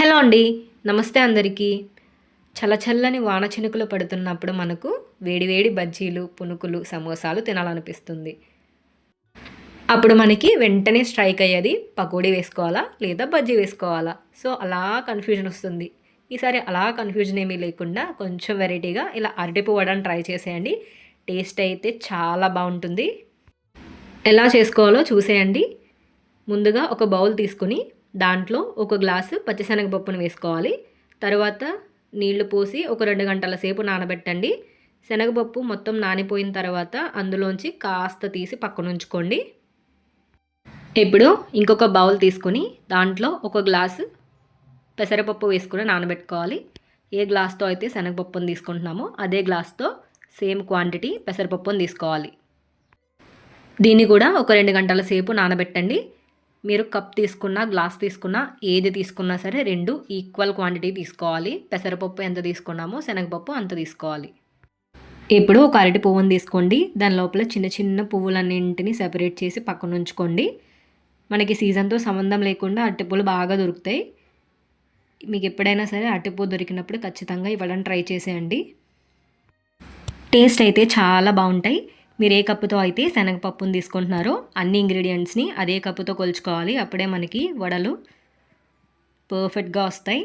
Hello అండి. నమస్తే అందరికీ. చల్లచల్లని వాన చినుకులు పడుతున్నప్పుడు మనకు వేడివేడి బజ్జీలు పునుకులు సమోసాలు తినాలనిపిస్తుంది. అప్పుడు మనకి వెంటనే స్ట్రైక్ అయ్యేది పకోడీ వేసుకోవాలా లేదా బజ్జీ వేసుకోవాలా? సో అలా కన్ఫ్యూజన్ వస్తుంది. ఈసారి అలా కన్ఫ్యూజన్ ఏమీ లేకుండా కొంచెం వెరైటీగా ఇలా అరటిపు వడని ట్రై చేసేయండి. టేస్ట్ అయితే చాలా బాగుంటుంది. ఎలా చేసుకోవాలో చూసేయండి. ముందుగా ఒక బౌల్ తీసుకుని దాంట్లో ఒక గ్లాసు పచ్చిశనగపప్పును వేసుకోవాలి. తర్వాత నీళ్ళు పోసి ఒక రెండు గంటల సేపు నానబెట్టండి. శనగపప్పు మొత్తం నానిపోయిన తర్వాత అందులోంచి కాస్త తీసి పక్కన ఉంచుకోండి ఇప్పుడు ఇంకొక బౌల్ తీసుకుని దాంట్లో ఒక గ్లాసు పెసరపప్పు వేసుకుని నానబెట్టుకోవాలి. ఏ గ్లాస్తో అయితే శనగపప్పును తీసుకుంటున్నామో అదే గ్లాస్తో సేమ్ క్వాంటిటీ పెసరపప్పును తీసుకోవాలి. దీన్ని కూడా ఒక రెండు గంటల సేపు నానబెట్టండి. మీరు కప్ తీసుకున్నా గ్లాస్ తీసుకున్నా ఏది తీసుకున్నా సరే రెండు ఈక్వల్ క్వాంటిటీ తీసుకోవాలి. పెసరపప్పు ఎంత తీసుకున్నామో శనగపప్పు అంత తీసుకోవాలి. ఇప్పుడు ఒక అరటి పువ్వును తీసుకోండి. దాని లోపల చిన్న చిన్న పువ్వులన్నింటినీ సెపరేట్ చేసి పక్కన ఉంచుకోండి. మనకి సీజన్తో సంబంధం లేకుండా అరటిపూలు బాగా దొరుకుతాయి. మీకు ఎప్పుడైనా సరే అరటిపూ దొరికినప్పుడు ఖచ్చితంగా ఇవ్వడం ట్రై చేసేయండి. టేస్ట్ అయితే చాలా బాగుంటాయి. మీరు ఏ కప్పుతో అయితే శనగపప్పును తీసుకుంటున్నారో అన్ని ఇంగ్రీడియంట్స్ని అదే కప్పుతో కొలుచుకోవాలి. అప్పుడే మనకి వడలు పర్ఫెక్ట్గా వస్తాయి.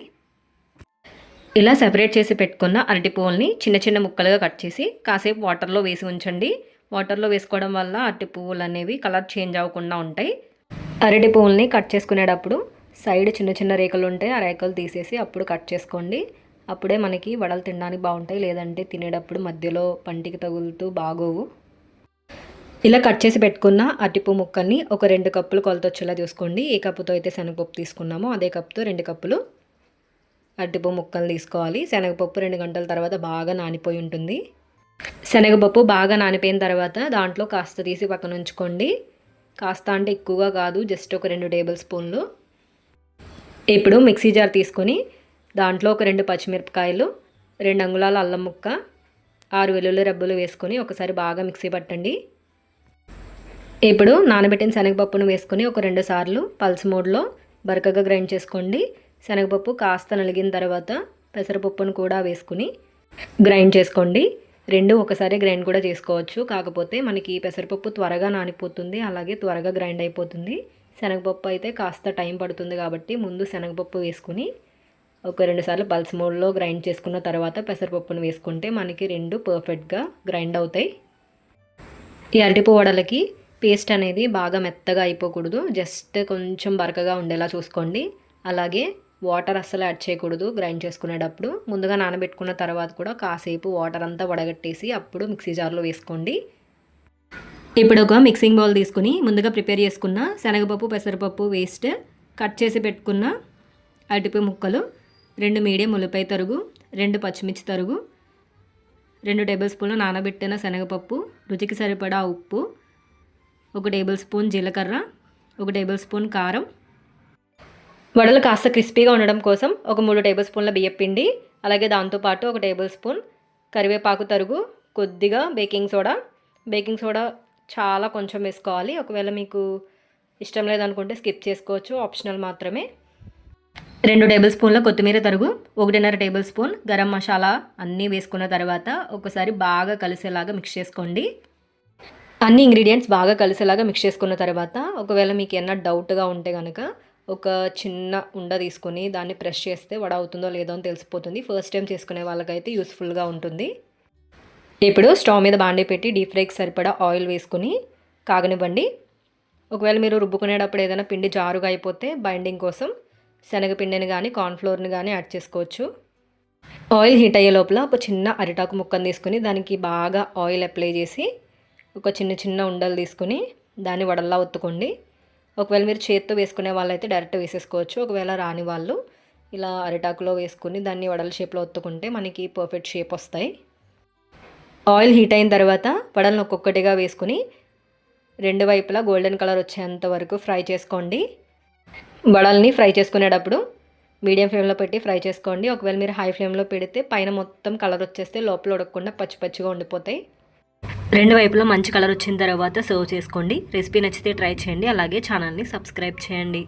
ఇలా సెపరేట్ చేసి పెట్టుకున్న అరటి పువ్వుల్ని చిన్న చిన్న ముక్కలుగా కట్ చేసి కాసేపు వాటర్లో వేసి ఉంచండి. వాటర్లో వేసుకోవడం వల్ల అరటి పువ్వులు అనేవి కలర్ చేంజ్ అవ్వకుండా ఉంటాయి. అరటి పువ్వుల్ని కట్ చేసుకునేటప్పుడు సైడ్ చిన్న చిన్న రేఖలు ఉంటాయి. ఆ రేఖలు తీసేసి అప్పుడు కట్ చేసుకోండి. అప్పుడే మనకి వడలు తినడానికి బాగుంటాయి. లేదంటే తినేటప్పుడు మధ్యలో పంటికి తగులుతూ బాగోవు. ఇలా కట్ చేసి పెట్టుకున్న అటిపు ముక్కల్ని ఒక రెండు కప్పులు కొలత వచ్చేలా చూసుకోండి. ఏ కప్పుతో అయితే శనగపప్పు తీసుకున్నామో అదే కప్పుతో రెండు కప్పులు అరటిపప్పు ముక్కలు తీసుకోవాలి. శనగపప్పు రెండు గంటల తర్వాత బాగా నానిపోయి ఉంటుంది. శనగపప్పు బాగా నానిపోయిన తర్వాత దాంట్లో కాస్త తీసి పక్కన ఉంచుకోండి. కాస్త అంటే ఎక్కువగా కాదు జస్ట్ ఒక రెండు టేబుల్ స్పూన్లు. ఇప్పుడు మిక్సీ జార్ తీసుకొని దాంట్లో ఒక రెండు పచ్చిమిరపకాయలు రెండు అంగుళాల అల్లం ముక్క ఆరు వెల్లుల్లి రబ్బులు వేసుకొని ఒకసారి బాగా మిక్సీ పట్టండి. ఇప్పుడు నానబెట్టిన శనగపప్పును వేసుకొని ఒక రెండు సార్లు పల్స్ మోడ్లో బరకగా గ్రైండ్ చేసుకోండి. శనగపప్పు కాస్త నలిగిన తర్వాత పెసరపప్పును కూడా వేసుకుని గ్రైండ్ చేసుకోండి. రెండు ఒకసారి గ్రైండ్ కూడా చేసుకోవచ్చు. కాకపోతే మనకి పెసరపప్పు త్వరగా నానిపోతుంది. అలాగే త్వరగా గ్రైండ్ అయిపోతుంది. శనగపప్పు అయితే కాస్త టైం పడుతుంది కాబట్టి ముందు శనగపప్పు వేసుకుని ఒక రెండు సార్లు పల్స్ మోడ్లో గ్రైండ్ చేసుకున్న తర్వాత పెసరపప్పును వేసుకుంటే మనకి రెండు పర్ఫెక్ట్గా గ్రైండ్ అవుతాయి. ఈ అరటిపు వడలకి పేస్ట్ అనేది బాగా మెత్తగా అయిపోకూడదు. జస్ట్ కొంచెం బరకగా ఉండేలా చూసుకోండి. అలాగే వాటర్ అస్సలు యాడ్ చేయకూడదు గ్రైండ్ చేసుకునేటప్పుడు. ముందుగా నానబెట్టుకున్న తర్వాత కూడా కాసేపు వాటర్ అంతా వడగట్టేసి అప్పుడు మిక్సీ జార్లో వేసుకోండి. ఇప్పుడు ఒక మిక్సింగ్ బౌల్ తీసుకుని ముందుగా ప్రిపేర్ చేసుకున్న శనగపప్పు పెసరపప్పు వేస్ట్ కట్ చేసి పెట్టుకున్న అరటిపి ముక్కలు రెండు మీడియం ఉల్లిపాయ తరుగు రెండు పచ్చిమిర్చి తరుగు రెండు టేబుల్ స్పూన్లు నానబెట్టిన శనగపప్పు రుచికి సరిపడా ఉప్పు ఒక టేబుల్ స్పూన్ జీలకర్ర ఒక టేబుల్ స్పూన్ కారం. వడలు కాస్త క్రిస్పీగా ఉండడం కోసం ఒక మూడు టేబుల్ స్పూన్ల బియ్యం పిండి అలాగే దాంతోపాటు ఒక టేబుల్ స్పూన్ కరివేపాకు తరుగు కొద్దిగా బేకింగ్ సోడా. బేకింగ్ సోడా చాలా కొంచెం వేసుకోవాలి. ఒకవేళ మీకు ఇష్టం లేదనుకుంటే స్కిప్ చేసుకోవచ్చు ఆప్షనల్ మాత్రమే. రెండు టేబుల్ స్పూన్ల కొత్తిమీర తరుగు ఒకటిన్నర టేబుల్ స్పూన్ గరం మసాలా అన్నీ వేసుకున్న తర్వాత ఒకసారి బాగా కలిసేలాగా మిక్స్ చేసుకోండి. అన్ని ఇంగ్రీడియంట్స్ బాగా కలిసేలాగా మిక్స్ చేసుకున్న తర్వాత ఒకవేళ మీకు ఏమన్నా డౌట్గా ఉంటే కనుక ఒక చిన్న ఉండ తీసుకొని దాన్ని ప్రెస్ చేస్తే వడ అవుతుందో లేదో అని తెలిసిపోతుంది. ఫస్ట్ టైం చేసుకునే వాళ్ళకైతే యూస్ఫుల్గా ఉంటుంది. ఇప్పుడు స్టవ్ మీద బాండీ పెట్టి డీప్ ఫ్రైకి సరిపడా ఆయిల్ వేసుకుని కాగనివ్వండి. ఒకవేళ మీరు రుబ్బుకునేటప్పుడు ఏదైనా పిండి జారుగా అయిపోతే బైండింగ్ కోసం శనగపిండిని కానీ కార్న్ఫ్లోర్ని కానీ యాడ్ చేసుకోవచ్చు. ఆయిల్ హీట్ అయ్యే లోపల ఒక చిన్న అరిటాకు ముక్కను తీసుకుని దానికి బాగా ఆయిల్ అప్లై చేసి ఒక చిన్న చిన్న ఉండలు తీసుకుని దాన్ని వడల్లా ఒత్తుకోండి. ఒకవేళ మీరు చేత్తో వేసుకునే వాళ్ళైతే డైరెక్ట్ వేసేసుకోవచ్చు. ఒకవేళ రాని వాళ్ళు ఇలా అరిటాకులో వేసుకుని దాన్ని వడల షేప్లో ఒత్తుకుంటే మనకి పర్ఫెక్ట్ షేప్ వస్తాయి. ఆయిల్ హీట్ అయిన తర్వాత వడలను ఒక్కొక్కటిగా వేసుకుని రెండు వైపులా గోల్డెన్ కలర్ వచ్చేంత వరకు ఫ్రై చేసుకోండి. వడల్ని ఫ్రై చేసుకునేటప్పుడు మీడియం ఫ్లేమ్లో పెట్టి ఫ్రై చేసుకోండి. ఒకవేళ మీరు హై ఫ్లేమ్లో పెడితే పైన మొత్తం కలర్ వచ్చేస్తే లోపల ఉడకకుండా పచ్చి పచ్చిగా ఉండిపోతాయి. రెండు వైపులా మంచి కలర్ వచ్చిన తర్వాత సర్వ్ చేసుకోండి. రెసిపీ నచ్చితే ట్రై చేయండి. అలాగే ఛానల్ని సబ్స్క్రైబ్ చేయండి.